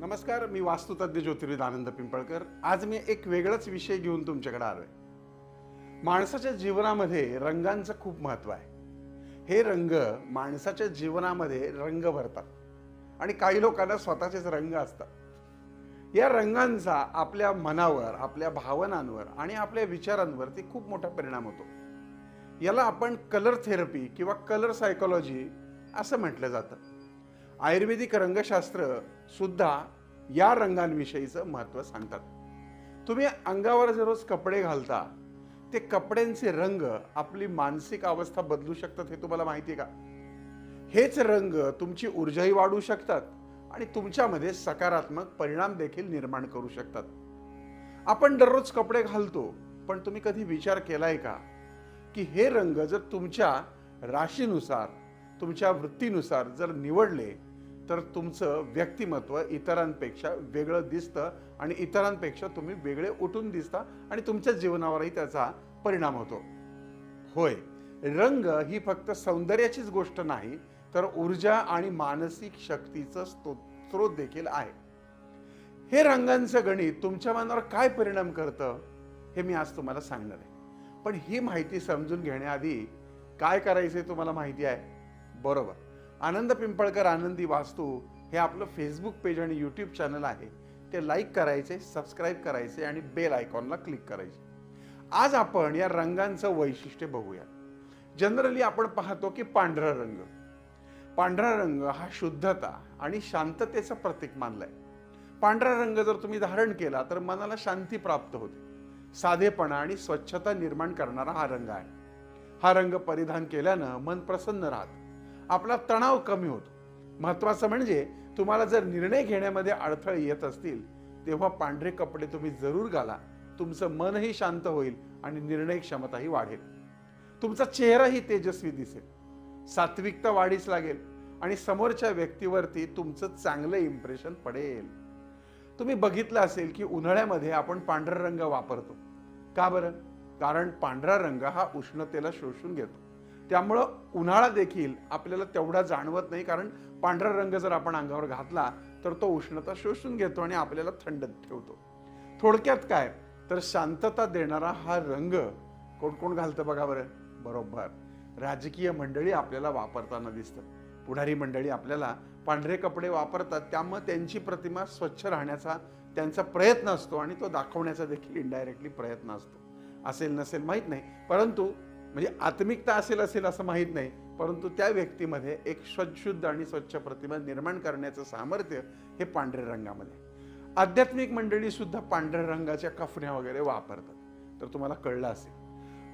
नमस्कार मी वास्तुतज्ञ ज्योतिर्विद आनंद पिंपळकर. आज मी एक वेगळाच विषय घेऊन तुमच्याकडे आहे माणसाच्या जीवनामध्ये रंगांचं खूप महत्त्व आहे. हे रंग माणसाच्या जीवनामध्ये रंग भरतात आणि काही लोकांना स्वतःचेच रंग असतात. या रंगांचा आपल्या मनावर आपल्या भावनांवर आणि आपल्या विचारांवरती खूप मोठा परिणाम होतो. याला आपण कलर थेरपी किंवा कलर सायकोलॉजी असं म्हटलं जातं. आयुर्वेदिक रंगशास्त्र सुद्धा या रंगांविषयीचं महत्त्व सांगतात. तुम्ही अंगावर जे रोज कपडे घालता ते कपड्यांचे रंग आपली मानसिक अवस्था बदलू शकतात हे तुम्हाला माहिती आहे का? हेच रंग तुमची ऊर्जाही वाढवू शकतात आणि तुमच्यामध्ये सकारात्मक परिणाम देखील निर्माण करू शकतात. आपण दररोज कपडे घालतो पण तुम्ही कधी विचार केलाय का? की हे रंग जर तुमच्या राशीनुसार तुमच्या वृत्तीनुसार जर निवडले तर तुमचं व्यक्तिमत्व इतरांपेक्षा वेगळं दिसतं आणि इतरांपेक्षा तुम्ही वेगळे उठून दिसता आणि तुमच्या जीवनावरही त्याचा परिणाम होतो. होय. रंग ही फक्त सौंदर्याचीच गोष्ट नाही तर ऊर्जा आणि मानसिक शक्तीचं स्तो- स्रोत देखील आहे. हे रंगांचं गणित तुमच्या मनावर काय परिणाम करतं हे मी आज तुम्हाला सांगणार आहे. पण ही माहिती समजून घेण्याआधी काय करायचं तुम्हाला माहिती आहे? बरोबर. आनंद पिंपळकर आनंदी वास्तू हे आपलं फेसबुक पेज आणि यूट्यूब चॅनल आहे. ते लाईक करायचे सबस्क्राईब करायचे आणि बेल आयकॉनला क्लिक करायचे. आज आपण या रंगांचं वैशिष्ट्य बघूया. जनरली आपण पाहतो की पांढरा रंग. पांढरा रंग हा शुद्धता आणि शांततेचं प्रतीक मानलाय. पांढरा रंग जर तुम्ही धारण केला तर मनाला शांती प्राप्त होते. साधेपणा आणि स्वच्छता निर्माण करणारा हा रंग आहे. हा रंग परिधान केल्यानं मन प्रसन्न राहतं. आपला तणाव कमी होतो. महत्वाचं म्हणजे तुम्हाला जर निर्णय घेण्यामध्ये अडथळे येत असतील तेव्हा पांढरे कपडे तुम्ही जरूर घाला. तुमचं मनही शांत होईल आणि निर्णय क्षमताही वाढेल. तुमचा चेहराही तेजस्वी दिसेल. सात्विकता वाढीस लागेल आणि समोरच्या व्यक्तीवरती तुमचं चांगलं इम्प्रेशन पडेल. तुम्ही बघितलं असेल की उन्हाळ्यामध्ये आपण पांढरा रंग वापरतो. का बरं? कारण पांढरा रंग हा उष्णतेला शोषून घेतो. त्यामुळं उन्हाळा देखील आपल्याला तेवढा जाणवत नाही. कारण पांढरा रंग जर आपण अंगावर घातला तर तो उष्णता शोषून घेतो आणि आपल्याला थंड ठेवतो. थोडक्यात काय? तर शांतता देणारा हा रंग कोण कोण घालतं बघा बरं. बरोबर. राजकीय मंडळी आपल्याला वापरताना दिसतं पुढारी मंडळी आपल्याला पांढरे कपडे वापरतात. त्यामुळे त्यांची प्रतिमा स्वच्छ राहण्याचा त्यांचा प्रयत्न असतो आणि तो दाखवण्याचा देखील इनडायरेक्टली प्रयत्न असतो. असेल नसेल माहीत नाही. परंतु म्हणजे आत्मिकता असेल असेल असं माहीत नाही परंतु त्या व्यक्तीमध्ये एक स्वच्छुद्ध आणि स्वच्छ प्रतिमा निर्माण करण्याचं सामर्थ्य हे पांढऱ्या रंगामध्ये आध्यात्मिक मंडळी सुद्धा पांढऱ्या रंगाच्या कफन्या वगैरे वापरतात. तर तुम्हाला कळलं असेल.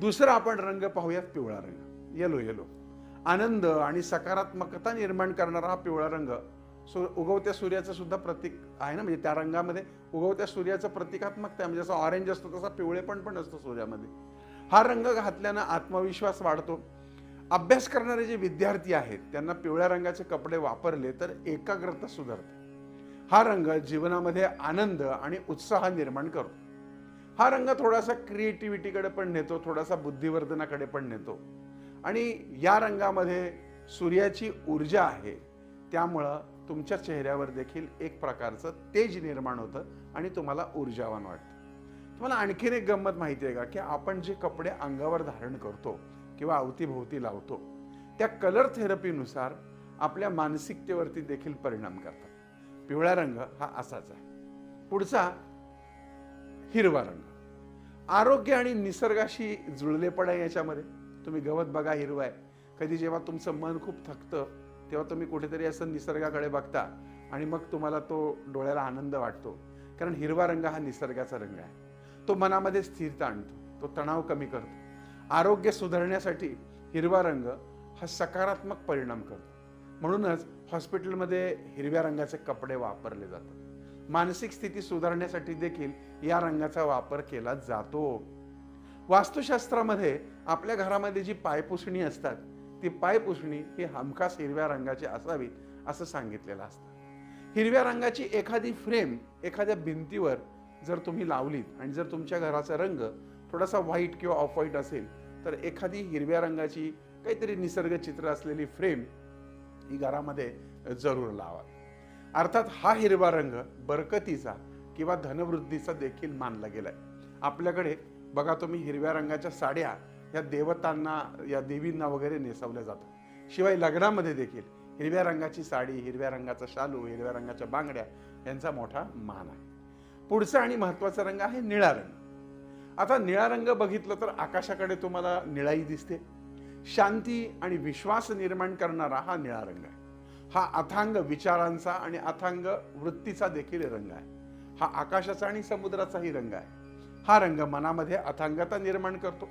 दुसरा आपण रंग पाहूयात पिवळा रंग. येलो येलो आनंद आणि सकारात्मकता निर्माण करणारा हा पिवळा रंग सु उगवत्या सूर्याचं सुद्धा प्रतीक आहे ना? म्हणजे त्या रंगामध्ये उगवत्या सूर्याचं प्रतिकात्मकता आहे. म्हणजे जसं ऑरेंज असतो तसा पिवळेपण पण असतो सूर्यामध्ये. हा रंग घातल्यानं आत्मविश्वास वाढतो. अभ्यास करणारे जे विद्यार्थी आहेत त्यांना पिवळ्या रंगाचे कपडे वापरले तर एकाग्रता सुधारते. हा रंग जीवनामध्ये आनंद आणि उत्साह निर्माण करतो. हा रंग थोडासा क्रिएटिव्हिटीकडे पण नेतो थोडासा बुद्धिवर्धनाकडे पण नेतो. आणि या रंगामध्ये सूर्याची ऊर्जा आहे त्यामुळं तुमच्या चेहऱ्यावर देखील एक प्रकारचं तेज निर्माण होतं आणि तुम्हाला ऊर्जावान वाटतं. तुम्हाला आणखीन एक गंमत माहिती आहे का? की आपण जे कपडे अंगावर धारण करतो किंवा अवतीभोवती लावतो त्या कलर थेरपीनुसार आपल्या मानसिकतेवरती देखील परिणाम करतात. पिवळा रंग हा असाच आहे. पुढचा हिरवा रंग. आरोग्य आणि निसर्गाशी जुळलेपणा आहे याच्यामध्ये. तुम्ही गवत बघा हिरवा आहे. कधी जेव्हा तुमचं मन खूप थकतं तेव्हा तुम्ही कुठेतरी असं निसर्गाकडे बघता आणि मग तुम्हाला तो डोळ्याला आनंद वाटतो. कारण हिरवा रंग हा निसर्गाचा रंग आहे. तो मनामध्ये स्थिरता आणतो. तो तणाव कमी करतो. आरोग्य सुधारण्यासाठी हिरवा रंग हा सकारात्मक परिणाम करतो. म्हणूनच हॉस्पिटलमध्ये हिरव्या रंगाचे कपडे वापरले जातात. मानसिक स्थिती सुधारण्यासाठी देखील या रंगाचा वापर केला जातो. वास्तुशास्त्रामध्ये आपल्या घरामध्ये जी पायपुसणी असतात ती पायपुसणी ही हमखास हिरव्या रंगाची असावीत असं सांगितलेलं असतं. हिरव्या रंगाची एखादी फ्रेम एखाद्या भिंतीवर जर तुम्ही लावलीत आणि जर तुमच्या घराचा रंग थोडासा व्हाईट किंवा ऑफ व्हाईट असेल तर एखादी हिरव्या रंगाची काहीतरी निसर्ग चित्र असलेली फ्रेम ही घरामध्ये जरूर लावा. अर्थात हा हिरवा रंग बरकतीचा किंवा धनवृद्धीचा देखील मानला गेला आहे आपल्याकडे बघा तुम्ही हिरव्या रंगाच्या साड्या या देवतांना या देवींना वगैरे नेसवल्या जातात. शिवाय लग्नामध्ये देखील हिरव्या रंगाची साडी हिरव्या रंगाचा शालू हिरव्या रंगाच्या बांगड्या यांचा मोठा मान आहे. पुढचा आणि महत्त्वाचा रंग आहे निळा रंग. आता निळा रंग बघितलं तर आकाशाकडे तुम्हाला निळाई दिसते. शांती आणि विश्वास निर्माण करणारा हा निळा रंग आहे. हा अथांग विचारांचा आणि अथांग वृत्तीचा देखील रंग आहे. हा आकाशाचा आणि समुद्राचाही रंग आहे. हा रंग मनामध्ये अथांगता निर्माण करतो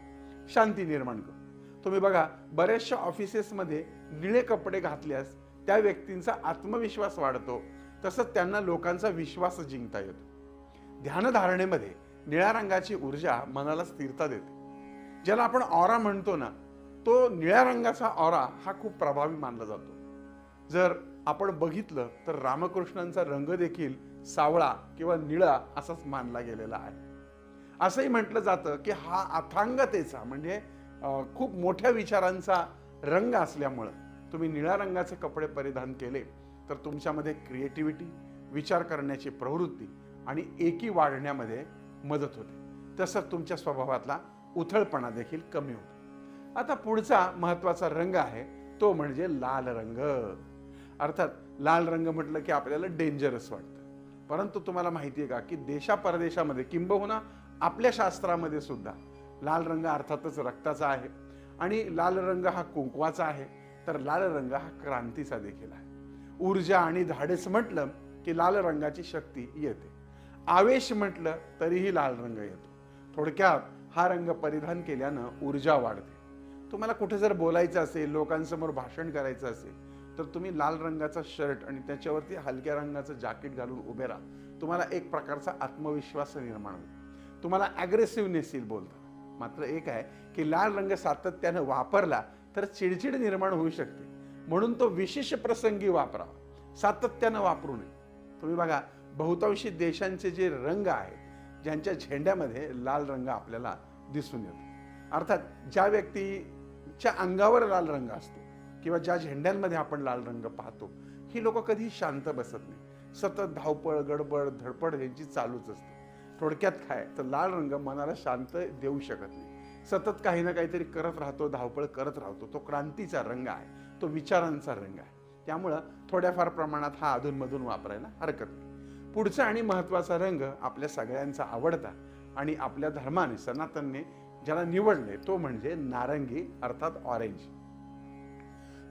शांती निर्माण करतो. तुम्ही बघा बऱ्याचशा ऑफिसेसमध्ये निळे कपडे घातल्यास त्या व्यक्तींचा आत्मविश्वास वाढतो तसंच त्यांना लोकांचा विश्वास जिंकता येतो. ध्यानधारणेमध्ये निळ्या रंगाची ऊर्जा मनाला स्थिरता देते. ज्याला आपण ऑरा म्हणतो ना तो निळ्या रंगाचा ऑरा हा खूप प्रभावी मानला जातो. जर आपण बघितलं तर रामकृष्णांचा रंग देखील सावळा किंवा निळा असाच मानला गेलेला आहे. असंही म्हटलं जातं की हा अथांगतेचा म्हणजे खूप मोठ्या विचारांचा रंग असल्यामुळं तुम्ही निळ्या रंगाचे कपडे परिधान केले तर तुमच्यामध्ये क्रिएटिव्हिटी विचार करण्याची प्रवृत्ती आणि एकी वाढण्यामध्ये मदत होते. तसंच तुमच्या स्वभावातला उथळपणा देखील कमी होतो. आता पुढचा महत्त्वाचा रंग आहे तो म्हणजे लाल रंग. अर्थात लाल रंग म्हटलं की आपल्याला डेंजरस वाटतं. परंतु तुम्हाला माहिती आहे का की देशा परदेशामध्ये किंबहुना आपल्या शास्त्रामध्ये सुद्धा लाल रंग अर्थातच रक्ताचा आहे. आणि लाल रंग हा कुंकवाचा आहे तर लाल रंग हा क्रांतीचा देखील आहे. ऊर्जा आणि धाडस म्हटलं की लाल रंगाची शक्ती येते. आवेश म्हटलं तरीही लाल रंग येतो. थोडक्यात हा रंग परिधान केल्यानं ऊर्जा वाढते. तुम्हाला कुठे जर बोलायचं असेल लोकांसमोर भाषण करायचं असेल तर तुम्ही लाल रंगाचा शर्ट आणि त्याच्यावरती हलक्या रंगाचं जॅकेट घालून उभे राहा. तुम्हाला एक प्रकारचा आत्मविश्वास निर्माण होईल. तुम्हाला ॲग्रेसिव्हनेस येईल बोलता मात्र एक आहे की लाल रंग सातत्यानं वापरला तर चिडचिड निर्माण होऊ शकते. म्हणून तो विशेष प्रसंगी वापरावा. सातत्यानं वापरू नये. तुम्ही बघा बहुतांशी देशांचे जे रंग आहेत ज्यांच्या झेंड्यामध्ये लाल रंग आपल्याला दिसून येतो. अर्थात ज्या व्यक्तीच्या अंगावर लाल रंग असतो किंवा ज्या झेंड्यांमध्ये आपण लाल रंग पाहतो ही लोक कधी शांत बसत नाही. सतत धावपळ गडबड धडपड यांची चालूच असते. थोडक्यात काय? तर लाल रंग मनाला शांत देऊ शकत नाही. सतत काही ना काहीतरी करत राहतो धावपळ करत राहतो. तो क्रांतीचा रंग आहे तो विचारांचा रंग आहे. त्यामुळं थोड्याफार प्रमाणात हा अधूनमधून वापरायला हरकत नाही. पुढचा आणि महत्त्वाचा रंग आपल्या सगळ्यांचा आवडता आणि आपल्या धर्माने सनातनने ज्याला निवडले तो म्हणजे नारंगी अर्थात ऑरेंज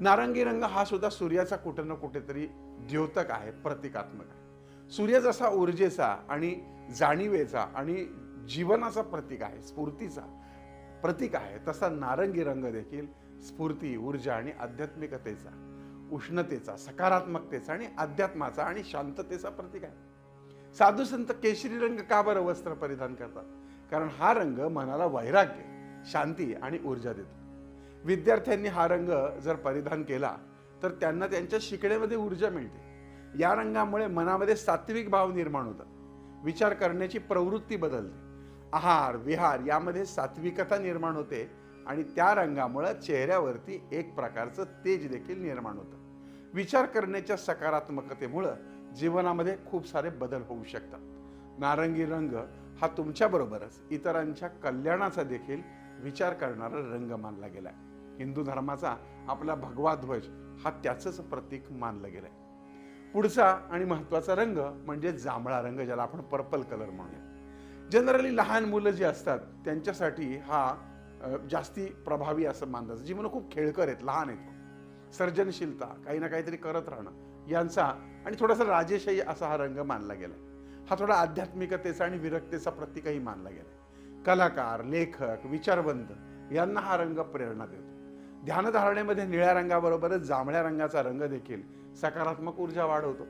नारंगी रंग हा सुद्धा सूर्याचा कुठे ना कुठेतरी द्योतक आहे प्रतिकात्मक आहे. सूर्य जसा ऊर्जेचा आणि जाणीवेचा आणि जीवनाचा प्रतीक आहे स्फूर्तीचा प्रतीक आहे तसा नारंगी रंग देखील स्फूर्ती ऊर्जा आणि आध्यात्मिकतेचा उष्णतेचा सकारात्मकतेचा आणि अध्यात्माचा आणि शांततेचा प्रतीक आहे. साधू संत केशरी रंग का बरं वस्त्र परिधान करतात? कारण हा रंग मनाला वैराग्य शांती आणि ऊर्जा देतो. विद्यार्थ्यांनी हा रंग जर परिधान केला तर त्यांना त्यांच्या शिकण्यामध्ये ऊर्जा मिळते. या रंगामुळे मनामध्ये सात्विक भाव निर्माण होतात. विचार करण्याची प्रवृत्ती बदलते. आहार विहार यामध्ये सात्विकता निर्माण होते आणि त्या रंगामुळे चेहऱ्यावरती एक प्रकारचं तेज देखील निर्माण होतं. विचार करण्याच्या सकारात्मकतेमुळं जीवनामध्ये खूप सारे बदल होऊ शकतात. नारंगी रंग हा तुमच्याबरोबरच इतरांच्या कल्याणाचा देखील विचार करणारा रंग मानला गेला आहे हिंदू धर्माचा आपला भगवा ध्वज हा त्याचंच प्रतीक मानलं आहे पुढचा आणि महत्त्वाचा रंग म्हणजे जांभळा रंग ज्याला आपण पर्पल कलर म्हणूया. जनरली लहान मुलं जी असतात त्यांच्यासाठी हा जास्ती प्रभावी असं मानलं जातं. जी मुलं खूप खेळकर आहेत लहान आहेत. सर्जनशीलता काही ना काहीतरी करत राहणं. यांचा आणि थोडासा राजेशाही असा हा रंग मानला गेला हा थोडा आध्यात्मिकतेचा आणि विरक्तेचा प्रतीकही मानला गेला कलाकार लेखक विचारवंत यांना हा रंग प्रेरणा देतो. ध्यानधारणेमध्ये निळ्या रंगाबरोबरच जांभळ्या रंगाचा रंग देखील सकारात्मक ऊर्जा वाढवतो.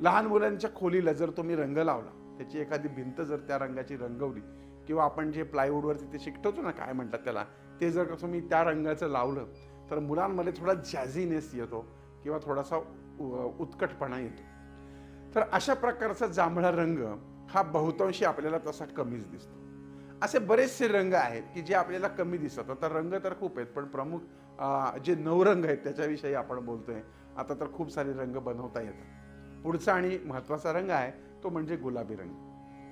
लहान मुलांच्या खोलीला जर तुम्ही रंग लावला त्याची एखादी भिंत जर त्या रंगाची रंगवली किंवा आपण जे प्लायवूडवरती ते शिकवतो ना काय म्हणतात त्याला ते जर का तुम्ही त्या रंगाचं लावलं तर मुलांमध्ये थोडा जॅझीनेस येतो. किंवा थोडासा उत्कटपणा येतो. तर अशा प्रकारचा जांभळा रंग हा बहुतांशी आपल्याला तसा कमीच दिसतो. असे बरेचसे रंग आहेत की जे आपल्याला कमी दिसतात. आता रंग तर खूप आहेत पण प्रमुख जे नवरंग आहेत त्याच्याविषयी आपण बोलतोय. आता तर खूप सारे रंग बनवता येतात. पुढचा आणि महत्त्वाचा रंग आहे तो म्हणजे गुलाबी रंग.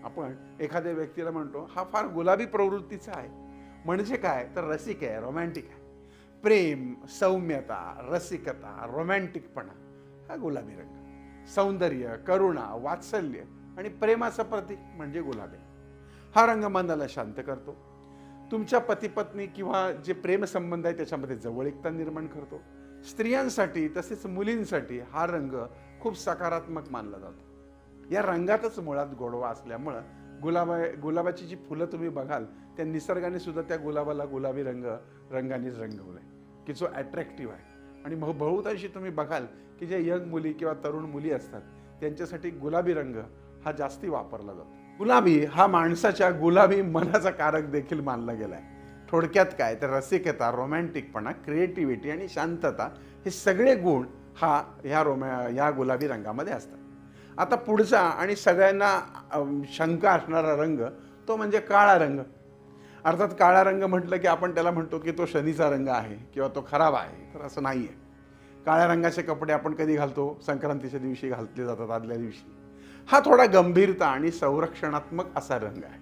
आपण एखाद्या व्यक्तीला म्हणतो हा फार गुलाबी प्रवृत्तीचा आहे. म्हणजे काय? तर रसिक आहे रोमॅन्टिक आहे. प्रेम सौम्यता रसिकता रोमॅन्टिकपणा हा गुलाबी रंग. सौंदर्य करुणा वात्सल्य आणि प्रेमाचं प्रतीक म्हणजे गुलाबी हा रंग मनाला शांत करतो. तुमच्या पतीपत्नी किंवा जे प्रेमसंबंध आहे त्याच्यामध्ये जवळीकता निर्माण करतो. स्त्रियांसाठी तसेच मुलींसाठी हा रंग खूप सकारात्मक मानला जातो. या रंगातच मुळात गोडवा असल्यामुळं गुलाबा गुलाबाची जी फुलं तुम्ही बघाल त्या निसर्गाने सुद्धा त्या गुलाबाला गुलाबी रंग रंगानेच रंगवलंय. की जो ॲट्रॅक्टिव्ह आहे. आणि मग बहुतांशी तुम्ही बघाल की ज्या यंग मुली किंवा तरुण मुली असतात त्यांच्यासाठी गुलाबी रंग हा जास्ती वापरला जातो. गुलाबी हा माणसाच्या गुलाबी मनाचा कारक देखील मानला गेला आहे थोडक्यात काय तर रसिकता रोमॅन्टिकपणा क्रिएटिव्हिटी आणि शांतता हे सगळे गुण हा ह्या रोमॅ या गुलाबी रंगामध्ये असतात. आता पुढचा आणि सगळ्यांना शंका असणारा रंग तो म्हणजे काळा रंग. अर्थात काळा रंग म्हटलं की आपण त्याला म्हणतो की तो शनीचा रंग आहे किंवा तो खराब आहे तर असं नाही आहे काळ्या रंगाचे कपडे आपण कधी घालतो? संक्रांतीच्या दिवशी घातले जातात आदल्या दिवशी. हा थोडा गंभीरता आणि संरक्षणात्मक असा रंग आहे.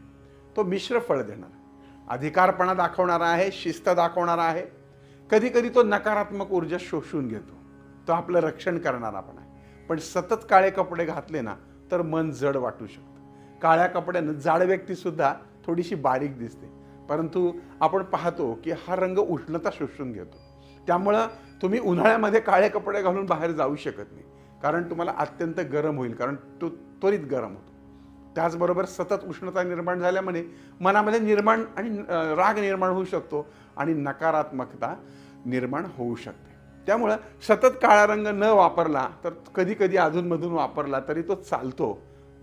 तो मिश्र फळ देणार. अधिकारपणा दाखवणारा आहे शिस्त दाखवणारा आहे. कधी कधी तो नकारात्मक ऊर्जा शोषून घेतो. तो आपलं रक्षण करणारा पण आहे. पण सतत काळे कपडे घातले ना तर मन जड वाटू शकतं. काळ्या कपड्यानं जाड व्यक्तीसुद्धा थोडीशी बारीक दिसते. परंतु आपण पाहतो की हा रंग उष्णता शोषून घेतो. त्यामुळं तुम्ही उन्हाळ्यामध्ये काळे कपडे घालून बाहेर जाऊ शकत नाही. कारण तुम्हाला अत्यंत गरम होईल कारण तो त्वरित गरम होतो. त्याचबरोबर सतत उष्णता निर्माण झाल्यामुळे मनामध्ये निर्माण आणि राग निर्माण होऊ शकतो आणि नकारात्मकता निर्माण होऊ शकते. त्यामुळं सतत काळा रंग न वापरला तर कधी कधी अधूनमधून वापरला तरी तो चालतो.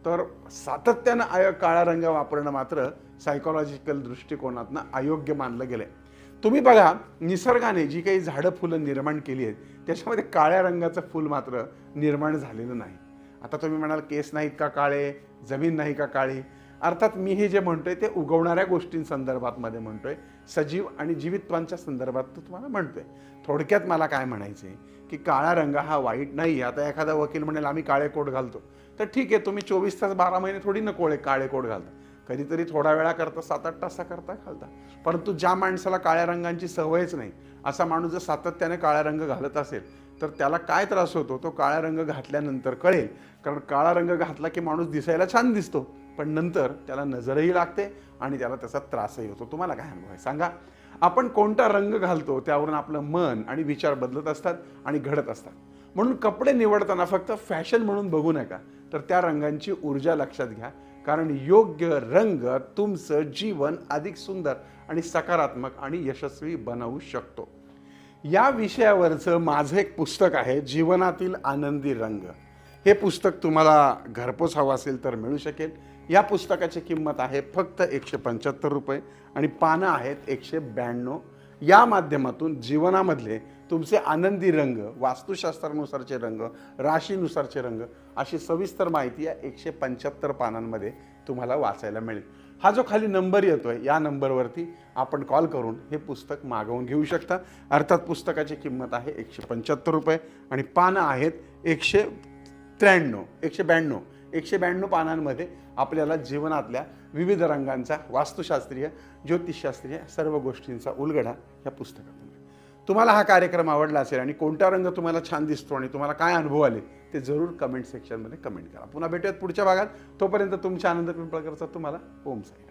तर सातत्यानं आय काळा रंग वापरणं मात्र सायकोलॉजिकल दृष्टिकोनातनं अयोग्य मानलं गेलं आहे तुम्ही बघा निसर्गाने जी काही झाडं फुलं निर्माण केली आहेत त्याच्यामध्ये काळ्या रंगाचं फूल मात्र निर्माण झालेलं नाही. आता तुम्ही म्हणाल केस नाहीत का काळे? जमीन नाही का काळी? अर्थात मी हे जे म्हणतोय ते उगवणाऱ्या गोष्टींसंदर्भातमध्ये म्हणतोय. सजीव आणि जीवित्वांच्या संदर्भात तुम्हाला म्हणतोय. थोडक्यात मला काय म्हणायचं आहे की काळा रंग हा वाईट नाही. आता एखादा वकील म्हणेल आम्ही काळे कोट घालतो. तर ठीक आहे तुम्ही चोवीस तास बारा महिने थोडी न कोळे काळे कोट घालता. कधीतरी थोडा वेळा करता सात आठ तासा करता घालता. परंतु ज्या माणसाला काळ्या रंगांची सवयच नाही असा माणूस जर सातत्याने काळा रंग घालत असेल तर त्याला काय त्रास होतो? तो काळा रंग घातल्यानंतर कळेल. कारण काळा रंग घातला की माणूस दिसायला छान दिसतो. पण नंतर त्याला नजरही लागते आणि त्याला त्याचा त्रासही होतो. तुम्हाला काय अनुभव आहे? सांगा. आपण कोणता रंग घालतो? त्यावरून आपलं मन आणि विचार बदलत असतात आणि घडत असतात. म्हणून कपडे निवडताना फक्त फॅशन म्हणून बघू नका तर त्या रंगांची ऊर्जा लक्षात घ्या. कारण योग्य रंग तुमचं जीवन अधिक सुंदर आणि सकारात्मक आणि यशस्वी बनवू शकतो. या विषयावरचं माझं एक पुस्तक आहे जीवनातील आनंदी रंग. हे पुस्तक तुम्हाला घरपोच हवं असेल तर मिळू शकेल. या पुस्तकाची किंमत आहे फक्त एकशे पंच्याहत्तर रुपये आणि पानं आहेत एकशे ब्याण्णव. या माध्यमातून जीवनामधले तुमचे आनंदी रंग वास्तुशास्त्रानुसारचे रंग राशीनुसारचे रंग अशी सविस्तर माहिती या एकशे पंच्याहत्तर पानांमध्ये तुम्हाला वाचायला मिळेल. हा जो खाली नंबर येतोय या नंबरवरती आपण कॉल करून हे पुस्तक मागवून घेऊ शकता. अर्थात पुस्तकाची किंमत आहे एकशे पंच्याहत्तर रुपये आणि पानं आहेत एकशे त्र्याण्णव एकशे ब्याण्णव. एकशे ब्याण्णव पानांमध्ये आपल्याला जीवनातल्या विविध रंगांचा वास्तुशास्त्रीय ज्योतिषशास्त्रीय सर्व गोष्टींचा उलगडा या पुस्तकातून तुम्हाला हा कार्यक्रम आवडला असेल आणि कोणता रंग तुम्हाला छान दिसतो आणि तुम्हाला काय अनुभव आले ते जरूर कमेंट सेक्शनमध्ये कमेंट करा. पुन्हा भेटूयात पुढच्या भागात. तोपर्यंत तुमच्या आनंद पिंपळकरचा तुम्हाला ओम साईराम